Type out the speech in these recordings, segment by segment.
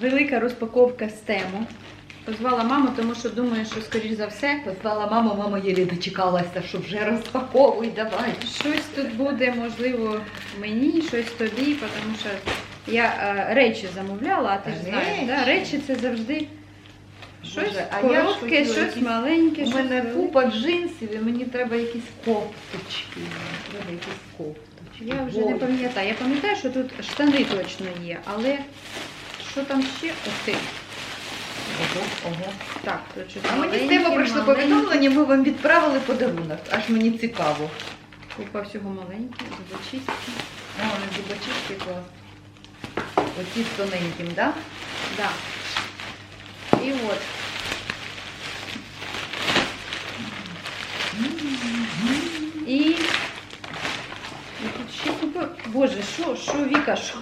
велика розпаковка з тему. Позвала маму, тому що думаю, що, скоріш за все, Позвала маму, мама єлі дочекалася, що вже розпаковуй давай. щось тут буде, можливо, мені, щось тобі, тому що я е, речі замовляла, а ти ж знаєш, Речі? да? речі це завжди щось Боже, а я коротке, щось якісь- маленьке, У мене велике. купа джинсів і мені треба якісь кофточки. Треба якісь кофточки. Я вже не пам'ятаю. Я пам'ятаю, що тут штани точно є, але що там ще? Ти. Ого, ого. Так, щось А мені з теми прийшло повідомлення, ми вам відправили подарунок. Аж мені цікаво. Купа всього маленьке, зубочистки. А, вони зубочистки клас. Оці з тоненьким, так? Да. І от. І, і тут ще купа. Боже, що, що Віка, що?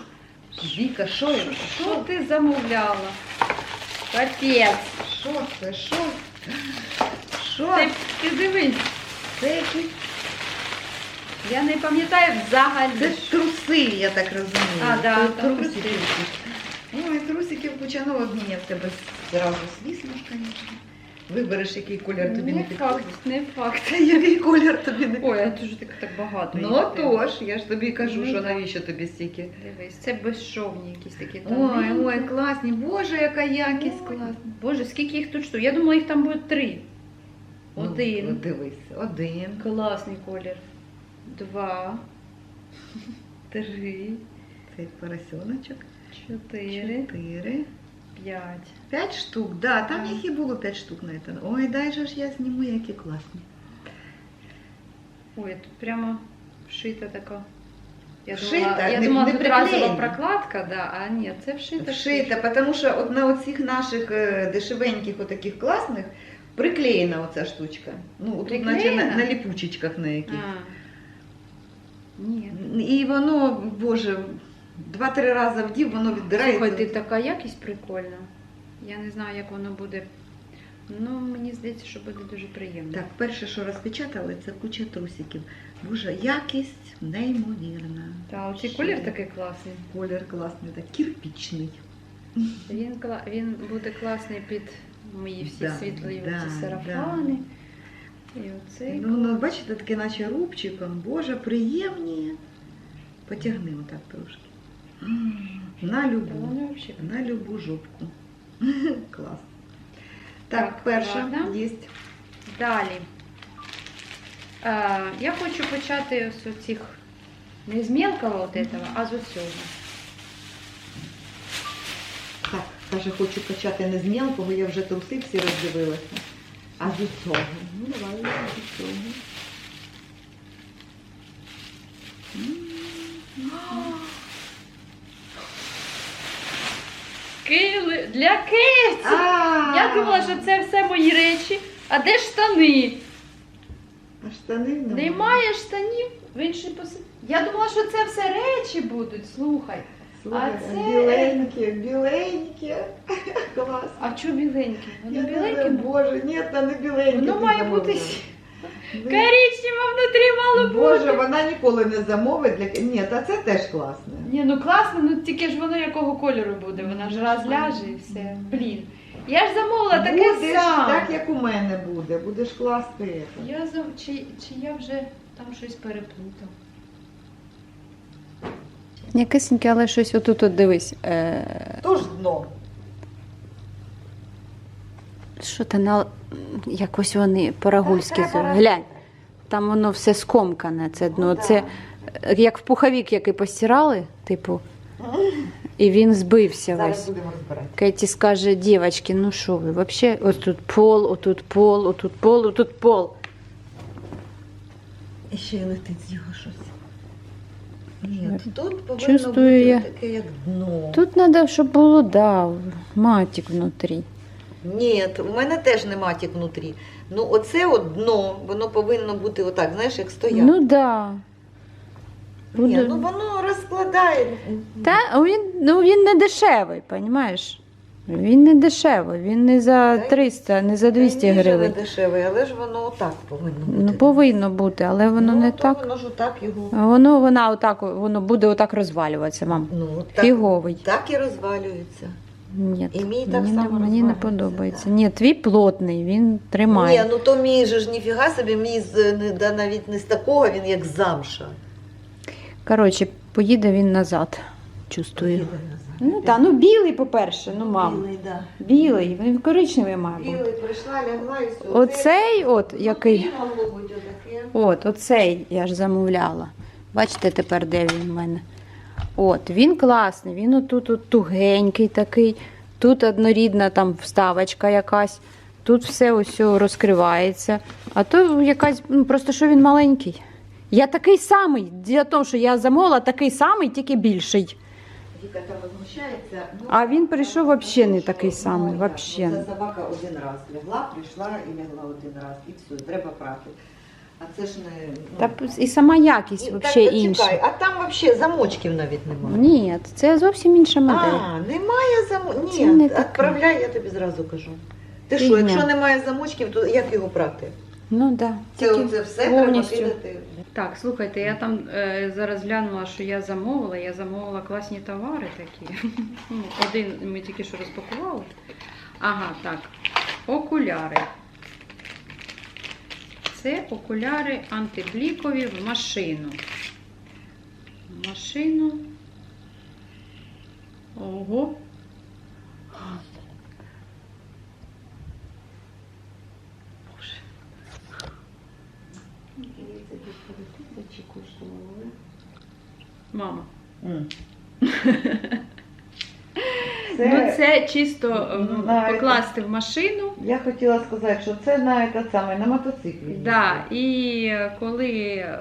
Віка, що Що, що ти замовляла? Капець. Що це? Що? Що? Ти, ти дивись, Це якісь я не пам'ятаю взагалі. це труси, я так розумію. А, да, Це там трусики. труси. Ой, трусиків куча, ну одні я в тебе зразу звісно ж, звісно. Вибереш, який колір тобі не Не підходить. факт, не факт. Який колір тобі не Ой, а дуже так, так багато. Ну тож, я ж тобі кажу, Ну, що так. навіщо тобі стільки. Дивись, це безшовні якісь такі Ой, ой, класні. Боже, яка якість класна. Боже, скільки їх тут штук? Я думала, їх там буде три. Ну, Один. от дивись, один, Класний колір. Два. Три. цей поросеночок, Чотири. чотири. П'ять. П'ять штук, да, там Так. їх і було п'ять штук на це. Ой, дай же ж я зніму, які класні. Ой, тут прямо вшита така. Я Вшита, думала, я не- думала не тут разова приклеєна. прокладка, да, а ні, це вшита. Вшита, тому що от на оцих наших е, дешевеньких, отаких класних, приклеєна оця штучка. Ну, тут наче на, Приклеєна? на ліпучечках на яких. А. Ні. І воно, боже, два-три рази вдів, воно віддирається. Слухай, ти така якість прикольна. Я не знаю, як воно буде. Ну, мені здається, що буде дуже приємно. Так, перше, що розпечатали, це куча трусиків. Боже, якість неймовірна. Та, оцей Ще. колір такий класний. Колір класний, так, кирпічний. Він, кла- він буде класний під мої всі Да, світлі да, оці сарафани. І оцей. Ну, ну, бачите, таке наче рубчиком. Боже, приємні. Потягни отак трошки. На любу. На любу жопку. Клас. Так, Так, перша є. Далі. Е, я хочу почати з оцих не з мелкого от этого, а з оцього. Так, каже, хочу почати не з мелкого, я вже труси всі роздивилася. А з цього. Ну, давай з цього. Кили для киці! Я думала, що це все мої речі. А де штани? А штанів немає. Немає штанів. Він ще поси... Я думала, що це все речі будуть. Слухай. Слухай, А це- Біленьке, біленьке. Клас. А чого біленьке? Воно Я біленьке? Боже, ні, та не біленьке. Воно ти має замовила. бути Ви- внутрі мало Боже, бути. вона ніколи не замовить для Ні, та це теж класне. Ні, ну класно, ну тільки ж воно якого кольору буде, вона ж раз ляже і все. Блін. Я ж замовила таке Будеш саме. так, як у мене буде. Будеш класти. це. Я зам... чи, чи я вже там щось переплутав? Якесеньке, але щось отут от дивись. Е, Тож дно. що ти на якось вони порагульські зо- Глянь. Там воно все скомкане, це дно. Ну, Це як в пуховік, який постирали, типу, і він збився весь. Кеті скаже, дівчатки, ну що ви, взагалі, ось тут пол, отут пол, отут пол, отут пол. І ще й летить з його щось. Ні, тут повинно Чувствую бути я. таке, як дно. Тут треба, щоб було, да, матік внутрі. Ні, у мене теж нема тік внутрі. Ну, оце от дно, воно повинно бути отак, знаєш, як стояк. Ну да. Ні, буде- ну воно розкладає. Та він, ну, він не дешевий, розумієш? Він не дешевий, він не за Та й- 300, не за 200 Та й гривень. не дешевий, але ж воно отак повинно бути. Ну, повинно бути, але воно Ну, не то так. Воно ж отак його. Воно, вона отак, воно буде отак розвалюватися, мам. Ну, так, Фіговий. так і розвалюється. Ні, І мій так мені, не, само мені не розвалюється, подобається. Ні, твій плотний, він тримає. Ні, ну то мій же ж ніфіга собі, мій з, не, да, навіть не з такого, він як замша. Коротше, поїде він назад, чувствую. Їде назад. Ну так, ну білий, по-перше, ну мам. Білий, да. Білий, він коричневий має бути. Білий прийшла, лягла і все. Оцей, от який. Могло бути отаке. От, оцей я ж замовляла. Бачите тепер, де він в мене? От, він класний, він отут от тугенький такий, тут однорідна там вставочка якась, тут все ось розкривається. А то якась, ну просто що він маленький. Я такий самий. Діло в тому, що я замовила такий самий, тільки більший. Ну, А він прийшов вообще не такий самий, вообще Ця собака один раз лягла, прийшла і лягла один раз. І все, треба прати. А це ж не... Ну, Та п- і сама якість і- так, взагалі інша. А там взагалі замочків навіть немає. Ні, це зовсім інша модель. А, немає замочків. Це не Ні, таке. відправляй, я тобі зразу кажу. Ти що, Фігня. якщо немає замочків, то як його прати? Ну так. Да. Це, це все повністю. треба кидати. Так, слухайте, я там е, зараз глянула, що я замовила. Я замовила класні товари такі. Ну, Один ми тільки що розпакували. Ага, так. Окуляри. Це окуляри антиблікові в машину. В машину. Ого. Мама. Це- Ну, це чисто е, Ну, на покласти в машину. Я хотіла сказати, що це на самий, на мотоциклі. Да, і коли е,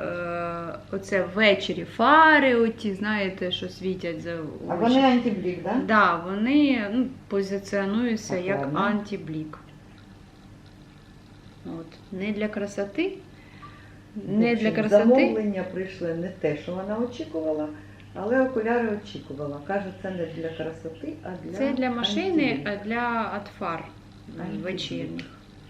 оце ввечері фари, оті, знаєте, що світять за А вони антиблік, так? Да? Да, вони ну, позиціонуються Так, як ладно. антиблік. От. Не для красоти. Не для красоти. Замовлення прийшли не те, що вона очікувала, але окуляри очікувала. Каже, це не для красоти, а для Це для машини, а для от фар Антиблік. вечірніх.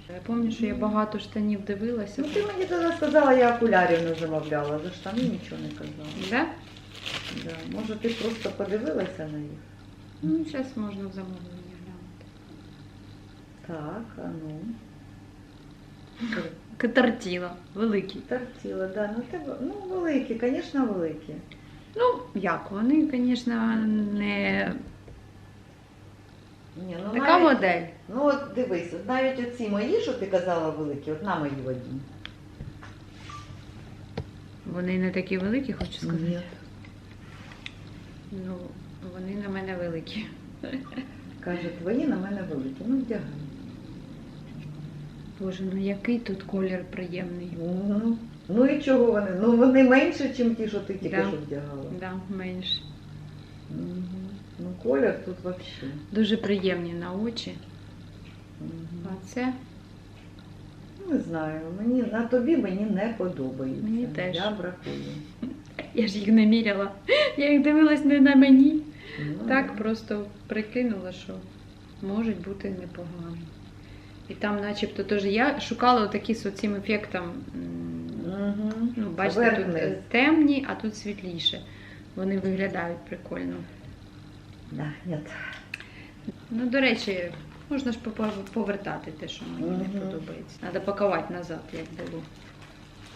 Я пам'ятаю, що я багато штанів дивилася. Ну ти мені тоді сказала, я окулярів не замовляла, за штани нічого не казала. Да? Да. Може ти просто подивилася на їх? Ну, зараз можна в замовлення глянути. Так, а ну. Катартіла, великий. Тортіла, да. Ну, тебе, ну великі, звісно, великі. Ну, як, вони, звісно, не Ні, ну, така навіть- модель. Ну от дивись, от навіть оці мої, що ти казала великі, от на мої одні. Вони не такі великі, хочу сказати. Ні. Ну, вони на мене великі. Каже, твої на мене великі. Ну вдягай. Боже, ну який тут колір приємний. Ну, ну і чого вони? Ну вони менше, ніж ті, що ти тільки Да. що вдягала. Да, менше. Мгм. Ну колір тут взагалі. Дуже приємні на очі. А це Не знаю, мені на тобі мені не подобається. Мені теж. Я бракую. я ж їх не міряла. Я їх дивилась не на мені. Ну, Так просто прикинула, що можуть бути непогані. І там, начебто, теж я шукала такі з цим ефектом. м, Мгм. Ну, бачите, тут е, темні, а тут світліше. Вони виглядають прикольно. Да. Ну, до речі, можна ж повертати те, що мені не подобається. Треба пакувати назад, як було.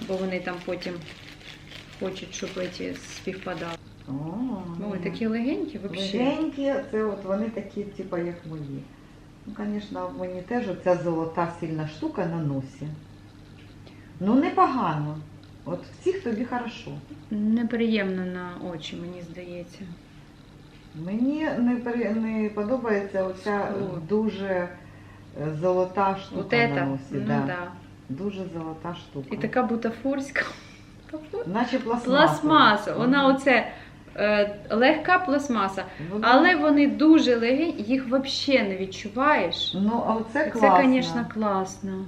Бо вони там потім хочуть, щоб ці співпадали. О, Ой, такі легенькі взагалі. Легенькі, це от вони такі, типу, як мої. Ну, звісно, мені теж оця золота сильна штука на носі. Ну, непогано. От всіх тобі хорошо. Неприємно на очі, мені здається. Мені не, пере- не подобається оця О. дуже е, золота штука От на носі. ну да. да. Дуже золота штука. І така бутафорська. Наче пластмаса. Пластмаса. Вона оце е, легка пластмаса. Але вони дуже легенькі, їх взагалі не відчуваєш. Ну, а оце Це, класно. звісно, класно,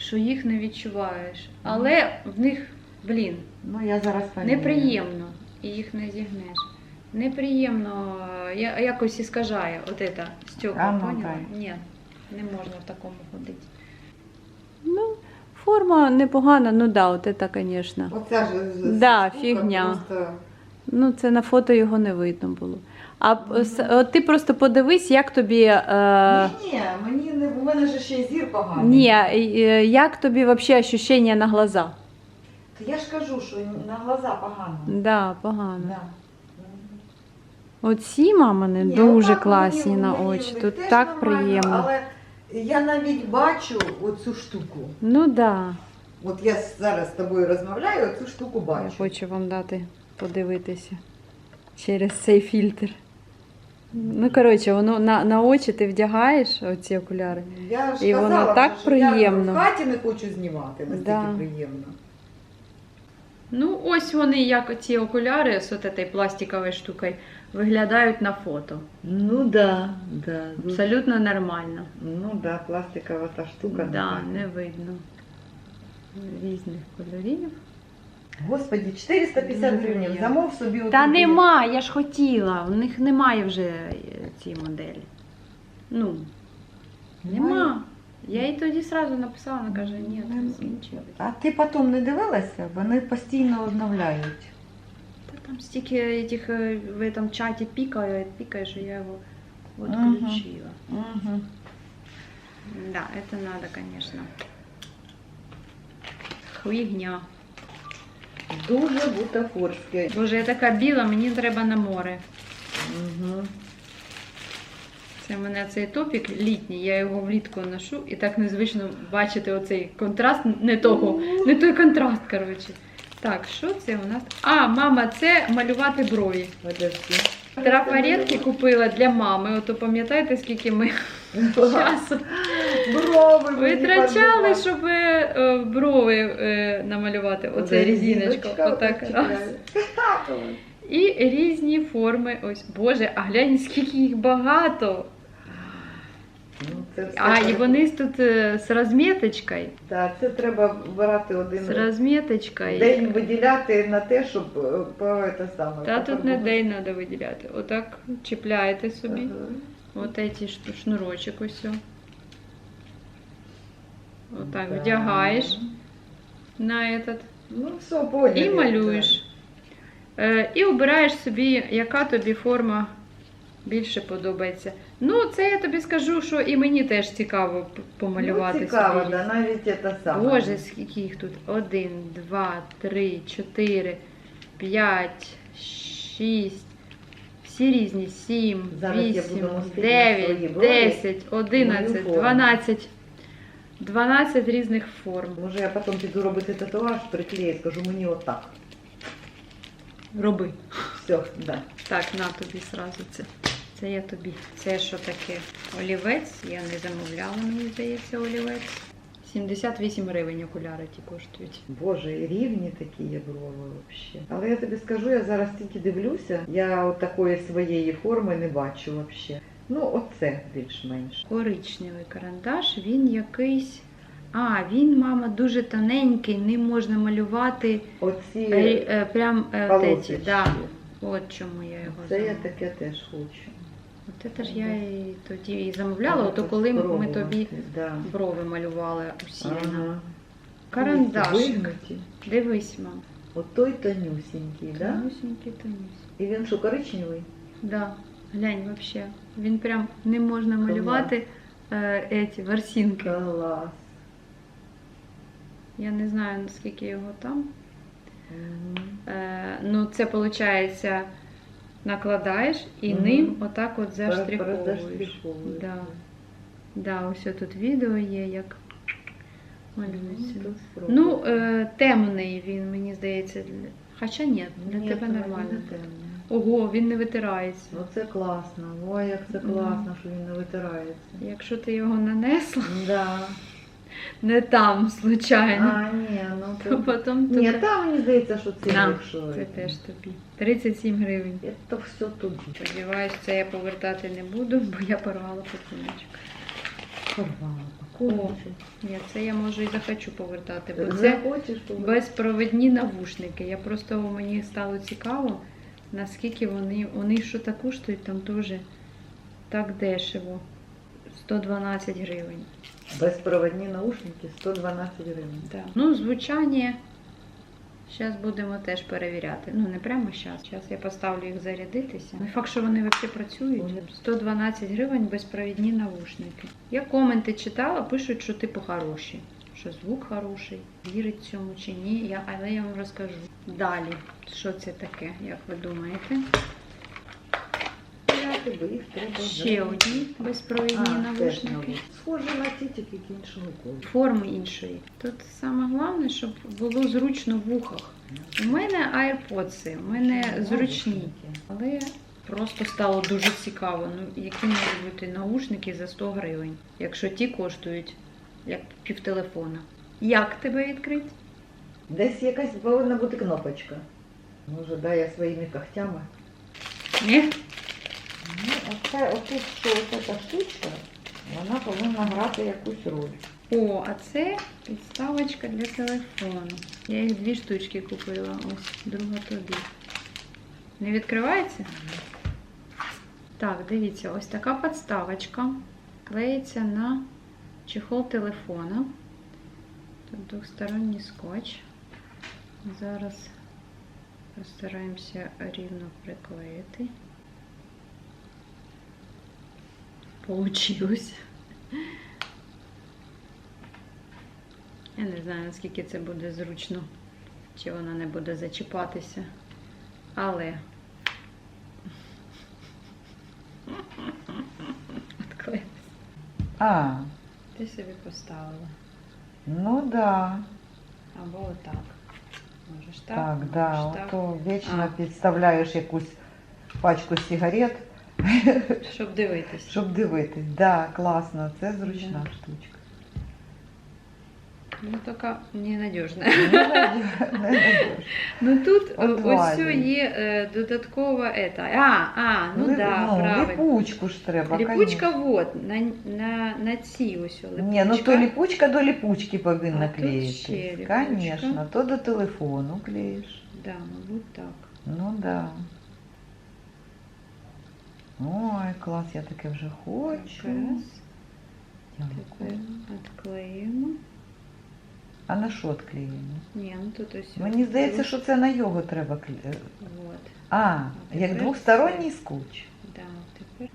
що їх не відчуваєш. Але в них, блін, Ну, я зараз неприємно і їх не зігнеш. Неприємно, я, якось іскажає от це стекла, ну, поняла? Ні, не можна в такому ходити. Ну, форма непогана, ну да, от це, звісно. Оця ж з- Да, штука фігня. Просто... Ну, це на фото його не видно було. А п- с- от ти просто подивись, як тобі. Е... Ні, ні, мені у мене ж ще й зір поганий. Ні, е, як тобі взагалі ощущення на глаза? То я ж кажу, що на глаза погано. Да, погано. Да. Оці мамини Ні, дуже отак класні мені- на мені очі. Тут теж так нормально, приємно. Але я навіть бачу оцю штуку. Ну так. Да. От я зараз з тобою розмовляю, оцю штуку Я бачу. хочу вам дати подивитися через цей фільтр. Ну, коротше, воно на, на очі ти вдягаєш оці окуляри. Я ж І воно так що Я приємно. в хаті не хочу знімати, настільки Да. приємно. Ну, ось вони, як ці окуляри з цією пластиковою штукою, виглядають на фото. Ну да, да. Абсолютно нормально. Ну да, пластикова та штука. Да, не видно різних кольорів. Господі, 450 гривень. Замов собі Та нема, я ж хотіла. У них немає вже е, ці моделі. Ну, нема. Я їй тоді сразу написала, вона каже, ні, це закінчилось. А ти потім не дивилася? Вони постійно обновляють. Та там стільки тих е, в этом чаті пікає, пікає, що я його Мгм. відключила. Угу. Да, это надо, конечно. Хуйня. Дуже бутафорське. Боже, я така біла, мені треба на море. Угу. Це в мене цей топік літній, я його влітку ношу і так незвично бачити оцей контраст, не того, не той контраст, коротше. Так, що це у нас? А, мама, це малювати брові. Подожди. Трафаретки купила для мами. Ото пам'ятаєте, скільки ми часу Брови витрачали, щоб е, брови е, намалювати. Оце різіночка. Отак раз. І різні форми. Ось, Боже, а глянь, скільки їх багато. Ну, це все А, і треба- вони тут е, з розміточкою. Так, це треба брати один З розміточкою. день виділяти на те, щоб е, по це саме. Та тут не день треба виділяти. Отак чіпляєте собі. Ага. От ці шту- шнурочок ось. о. Отак Да. вдягаєш на этот. Ну, все, поняли. І малюєш. Е, і обираєш собі, яка тобі форма більше подобається. Ну, це я тобі скажу, що і мені теж цікаво помалювати Ну, цікаво, да, навіть це саме. Боже, скільки їх тут? Один, два, три, чотири, п'ять, шість. Всі різні. Сім, Зараз вісім, дев'ять, десять, одинадцять, дванадцять. Дванадцять різних форм. Може я потім піду робити татуаж, приклею, скажу мені отак. Роби. Все, да. Так, на тобі сразу це. Це я тобі. Це що таке? Олівець. Я не замовляла, мені здається, олівець. 78 гривень окуляри ті коштують. Боже, і рівні такі є брови взагалі. Але я тобі скажу, я зараз тільки дивлюся, я от такої своєї форми не бачу взагалі. Ну, оце більш-менш. Коричневий карандаш, він якийсь. А, він, мама, дуже тоненький, ним можна малювати Оці е, е, прям е, полосочки. Да. От чому я його Це я таке теж хочу. От це ж я і тоді і замовляла, ото коли ми тобі брови малювали усіяно. Ага. Карандашик. Дивись, мам. От той тонюсінький, да? Тонюсенький, тонюсенький. І він що, коричневий? Да, глянь вообще. Він прям не можна малювати е, еті ворсинки. Клас. Я не знаю наскільки його там. Мгм. Е, ну, це виходить, накладаєш і Мгм. ним отак от заштриховуєш. Да. Да, ось тут відео є, як малюється. Ну. Ну, е, темний він, мені здається. Хоча ні, для Ні, тебе нормально. не. Ого, він не витирається. Ну це класно. Ой, як це класно, що він не витирається. Якщо ти його нанесла, Да. Не там, случайно, А, ні, ну то то... потім Ні, там мені здається, що це На, якщо... Це теж тобі. 37 гривень. Це все тобі. Сподіваюсь, це я повертати не буду, бо я порвала пакуночок. Порвала О, ні, це я можу і захочу повертати, бо це захочеш, безпровідні навушники. Я просто мені стало цікаво, наскільки вони, вони що так коштують, там теж так дешево. 112 гривень. Безпроводні наушники 112 гривень. Да. Ну, звучання Зараз будемо теж перевіряти. Ну, не прямо зараз. Зараз я поставлю їх зарядитися. Не факт, що вони взагалі працюють. 112 гривень безпровідні навушники. Я коменти читала, пишуть, що типу хороші. Що звук хороший, вірить цьому чи ні. Я, але я вам розкажу. Далі, що це таке, як ви думаєте? Взяти би їх треба. Ще одні безпровідні А, теж навушники. нові. Схоже на ті, тільки іншого кольору. форми іншої. Тут саме головне, щоб було зручно в вухах. У мене AirPods, у мене зручні, але просто стало дуже цікаво. Ну, які можуть бути наушники за 100 гривень, якщо ті коштують як півтелефона. Як тебе відкрити? Десь якась повинна бути кнопочка. Може, да, я своїми когтями. Ні? Ну, оце, що оце та штучка, вона повинна грати якусь роль. О, а це підставочка для телефону. Я їх дві штучки купила. Ось, друга тобі. Не відкривається? Так, дивіться, ось така підставочка. Клеїться на чехол телефона. Тут двосторонній скотч. Зараз постараємося рівно приклеїти. Получилось. Я не знаю, наскільки це буде зручно, чи вона не буде зачіпатися. Але. Отклеїлась. А, Ти собі поставила. ну да. Або отак. Можеш так. Так, да. так. Ото вічно А. підставляєш якусь пачку сигарет, Щоб дивитись. щоб дивитись. Да, класно, це зручна штучка. Ну, тільки ненадіжна. Не надіж- не надіж. Ну тут ось є е, додаткова ета. А, а, ну да, ну, правильно. липучку ж треба. Ліпучка вот, на, на, на цій ось о, Ні, ну то липучка. липучка до липучки повинна клеїтись. Конечно, то до телефону клеїш. Да, мабуть, так. Ну да. Ой, клас, я таке вже хочу. Тепер відклеїмо. А на що відклеїмо? Ні, ну тут ось. Мені здається, що це на його треба клеїти. Вот. А, як тепер двосторонній скотч. Да, тепер.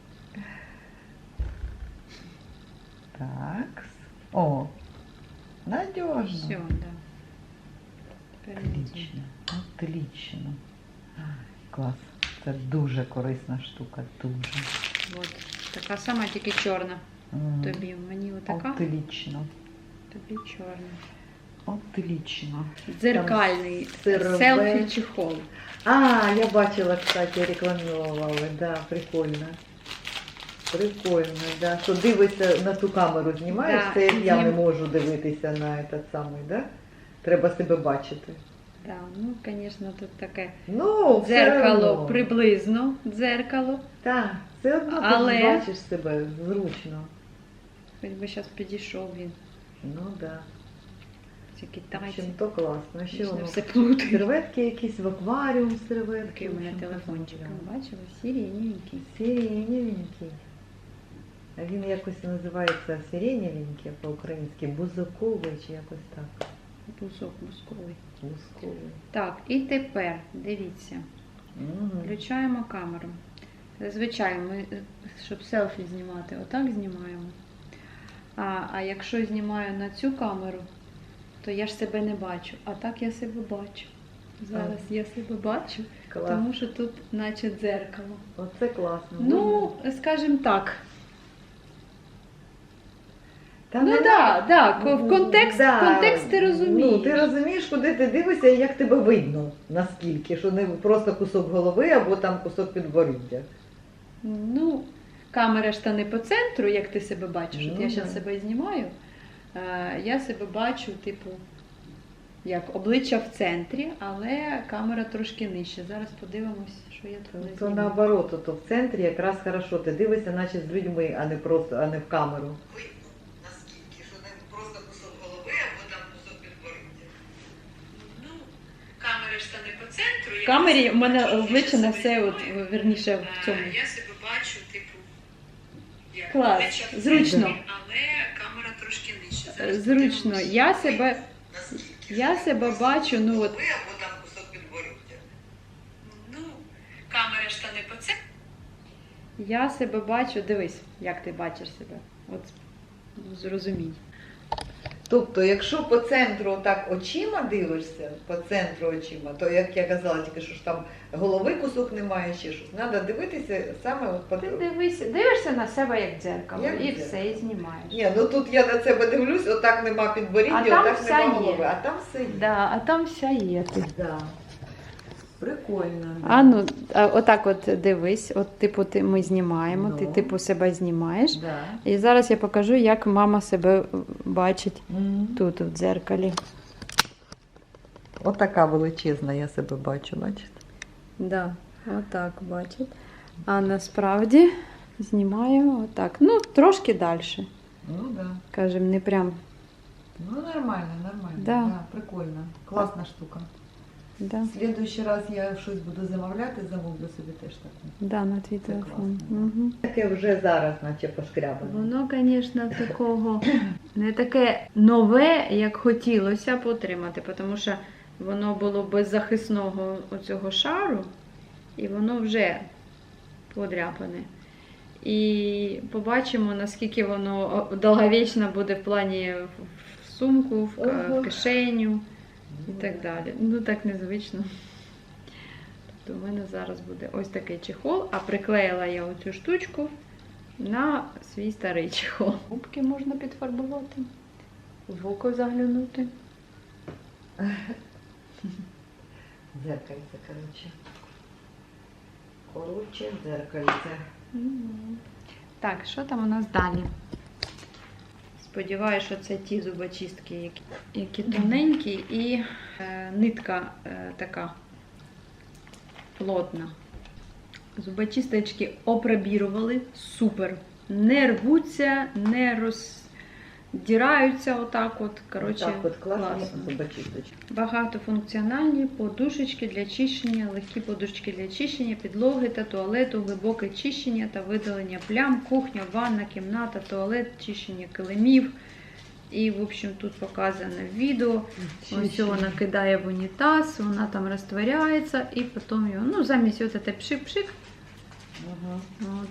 Так. О, надежно. Все, да. Отлично. Отлично. Клас. Це дуже корисна штука, дуже. Вот. Така сама, тільки чорна. М, Тобі. Мені отака, Отлично. тобі чорна. Отлично. Дзеркальний селфі чехол. А, я бачила, кстати, рекламували, да, прикольно. Прикольно, да. Що дивишся на ту камеру, знімаєш, Да, це як я не можу дивитися на этот самий, да? Треба себе бачити. Да, ну, звісно, тут таке Ну, дзеркало одно. приблизно дзеркало. Так, все одно Але- ти бачиш себе зручно. Хоч би зараз підійшов він. Ну да. Ці В китайці. общем, то класно. Вічно воно. все плутають. Серветки якісь в акваріум серветки. Такий у мене телефончик. да. Бачила? Сиреневенький. Сиреневенький. А він якось називається сиреневенький по-українськи, бузаковий чи якось так. Бузок мозковий. Бузковий. Так, і тепер дивіться. Мгм. Включаємо камеру. Зазвичай ми, щоб селфі знімати, отак знімаємо. А, а якщо знімаю на цю камеру, то я ж себе не бачу. А так я себе бачу. Зараз я себе бачу, Клас. тому що тут наче дзеркало. Оце класно. Ну, скажімо так. Та Ну так, да, Ну, в контекст, да. контекст ти розумієш. Ну, ти розумієш, куди ти дивишся і як тебе видно, наскільки, що не просто кусок голови або там кусок підборіддя. Ну, камера ж та не по центру, як ти себе бачиш. От Ну, я зараз себе знімаю. Я себе бачу, типу, як обличчя в центрі, але камера трошки нижче. Зараз подивимось, що я не То знімаю. наоборот, то в центрі якраз хорошо. Ти дивишся, наче з людьми, а не просто, а не в камеру. в камері в мене обличчя на все, от верніше в е, цьому. Я себе бачу, типу, як Клас, зручно. але камера трошки нижче. Зараз е, Зручно. Я себе, я себе бачу, ну от. Ну, камера ж та не по це. Я себе бачу, дивись, як ти бачиш себе. От ну, зрозумій. Тобто, якщо по центру так очима дивишся, по центру очима, то як я казала тільки, що ж там голови кусок немає, ще щось. Треба дивитися саме от по Ти дивишся, дивишся на себе як дзеркало Як і дзеркало. все, і знімаєш. Ні, ну тут я на себе дивлюсь, отак нема підборіддя, А там отак вся нема є. голови, а там все є. Да, а там вся є тут. Да. Прикольно. А ну, а, отак от дивись, от типу ти, ми знімаємо, ти Ну. типу себе знімаєш. Да. І зараз я покажу, як мама себе бачить Мгм. тут, в дзеркалі. Отака величезна, я себе бачу, бачите? Да, отак бачить. А насправді знімаю отак. Ну, трошки далі. Ну да. Кажем, не прям. Ну нормально, нормально. Да. прикольно. Класна штука. Да, В следующий раз я щось буду замовляти, замовлю собі теж таку. да, на твій Це телефон. Угу. Таке вже зараз, наче пошкрябане. Воно, звісно, такого не таке нове, як хотілося б отримати, тому що воно було без захисного оцього шару, і воно вже подряпане. І побачимо, наскільки воно довговічно буде в плані в в сумку, в, в кишеню і так далі. Ну так незвично. Тобто у мене зараз буде ось такий чехол, а приклеїла я оцю штучку на свій старий чехол. Губки можна підфарбувати, в око заглянути. Зеркальце, коротше. Коротше, зеркальце. Так, що там у нас далі? Сподіваюся, що це ті зубочистки, які, які тоненькі, і е, нитка е, така плотна. Зубочисточки опробірували, супер. Не рвуться, не роздираються отак от. Коротше, так, от класні класно. Багатофункціональні подушечки для чищення, легкі подушечки для чищення, підлоги та туалету, глибоке чищення та видалення плям, кухня, ванна, кімната, туалет, чищення килимів. І, в общем, тут показане відео. Ось вона кидає в унітаз, вона там розтворяється, і потім його, ну, замість от це пшик-пшик, Ага. от,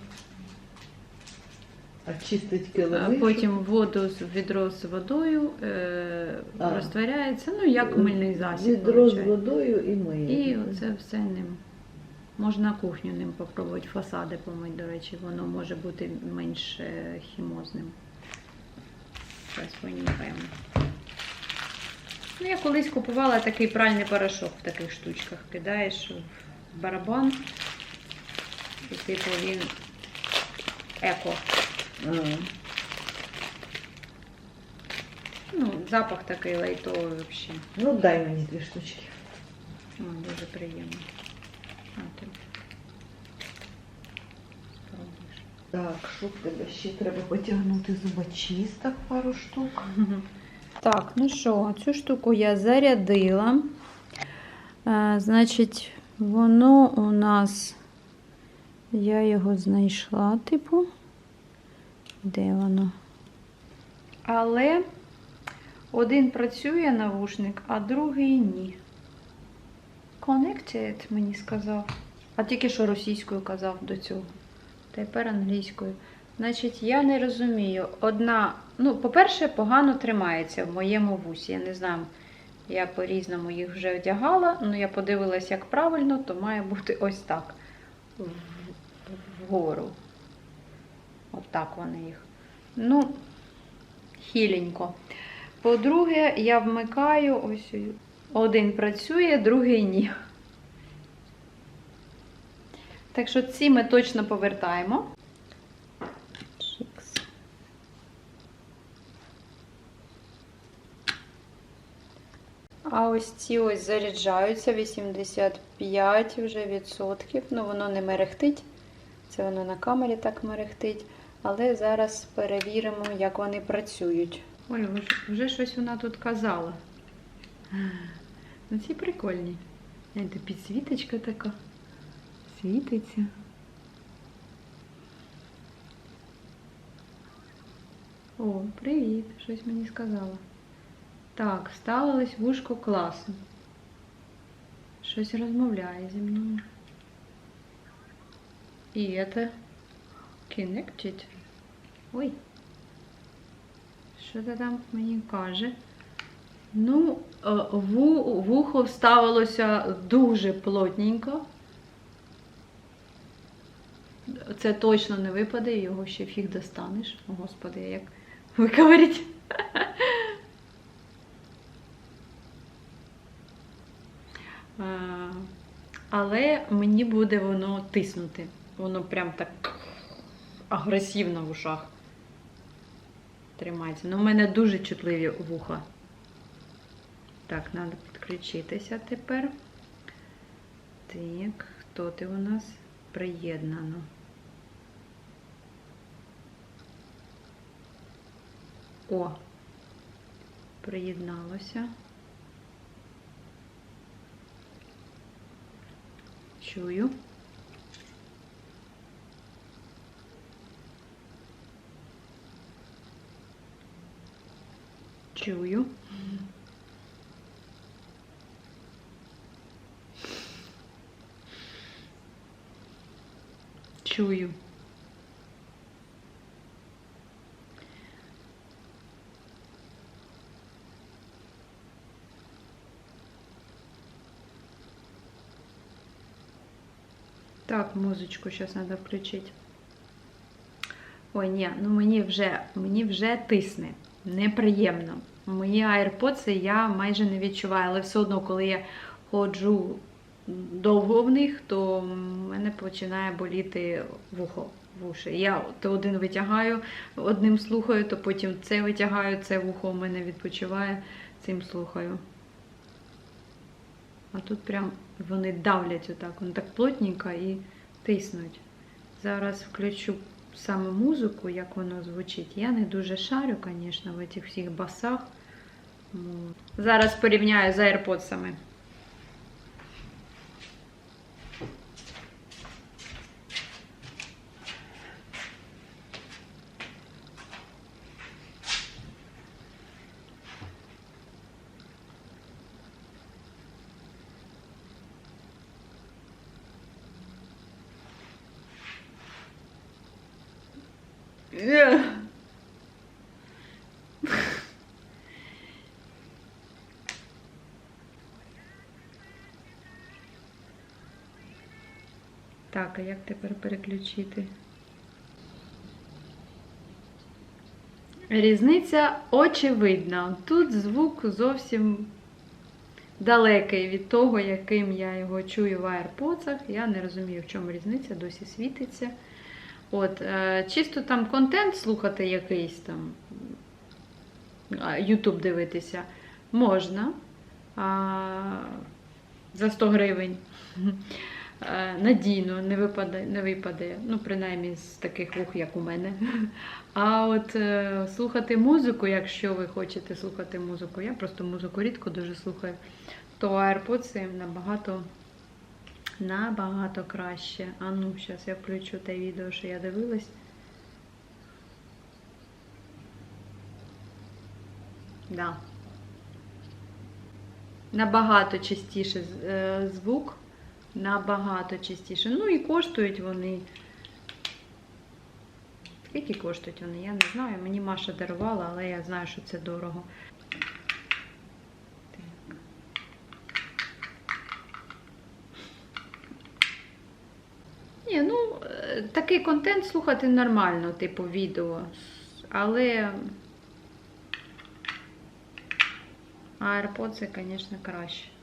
А чистить килими. потім воду з відро з водою е, А. розтворяється, ну, як мильний засіб. Відро з виходить. водою і миє. І оце все ним. Можна кухню ним попробувати, фасади помити, до речі, воно може бути менш е, хімозним. Зараз понюхаємо. Ну, я колись купувала такий пральний порошок в таких штучках. Кидаєш в барабан. І типу він еко. Ну, запах такий лайтовий взагалі. Ну дай мені дві штучки. О, дуже приємно. А, ти спробуєш. Так, що в тебе ще треба потягнути зубочисток пару штук. Так, ну що, цю штуку я зарядила. Е, значить, воно у нас. Я його знайшла, типу. Де воно? Але один працює навушник, а другий ні. Connected, мені сказав. А тільки що російською казав до цього. Тепер англійською. Значить, я не розумію. Одна, ну, по-перше, погано тримається в моєму вусі. Я не знаю, я по-різному їх вже одягала, але я подивилась, як правильно, то має бути ось так. Вгору. Отак вони їх. Ну, хіленько. По-друге, я вмикаю, ось один працює, другий ні. Так що ці ми точно повертаємо. А ось ці ось заряджаються 85 вже відсотків. Ну, воно не мерехтить. Це воно на камері так мерехтить. Але зараз перевіримо, як вони працюють. Ой, вже, щось вона тут казала. Ну, ці прикольні. Гляньте, підсвіточка така. Світиться. О, привіт! Щось мені сказала. Так, ставилось вушко класно. Щось розмовляє зі мною. І це Connected. Ой. Що ти там мені каже? Ну, е, вухо вставилося дуже плотненько. Це точно не випаде, його ще фіг достанеш. Господи, як виковарить. Е, Але мені буде воно тиснути. Воно прям так агресивно в ушах тримається. Ну, у мене дуже чутливі вуха. Так, треба підключитися тепер. Так, хто ти у нас? Приєднано. О, приєдналося. Чую. Чую. Чую. Так, музичку зараз треба включити. Ой, ні, ну мені вже, мені вже тисне. Неприємно. Мої AirPods я майже не відчуваю, але все одно, коли я ходжу довго в них, то в мене починає боліти вухо. Вуші. Я то один витягаю, одним слухаю, то потім це витягаю, це вухо у мене відпочиває, цим слухаю. А тут прям вони давлять отак, вони так плотненько і тиснуть. Зараз включу саме музику, як воно звучить. Я не дуже шарю, звісно, в цих всіх басах. Зараз порівняю з AirPods. Так, а як тепер переключити? Різниця очевидна. Тут звук зовсім далекий від того, яким я його чую в AirPods. Я не розумію, в чому різниця, досі світиться. От, е, чисто там контент слухати якийсь там, YouTube дивитися можна а, за 100 гривень. Е, Надійно не випаде, не випаде, ну, принаймні з таких вух, як у мене. А от е, слухати музику, якщо ви хочете слухати музику, я просто музику рідко дуже слухаю, то AirPods набагато Набагато краще. А ну, зараз я включу те відео, що я дивилась. Да. Набагато частіше з- е, звук. Набагато частіше. Ну і коштують вони. Скільки коштують вони? Я не знаю. Мені Маша дарувала, але я знаю, що це дорого. Ні, ну, е, такий контент слухати нормально, типу відео. Але AirPods, звісно, краще.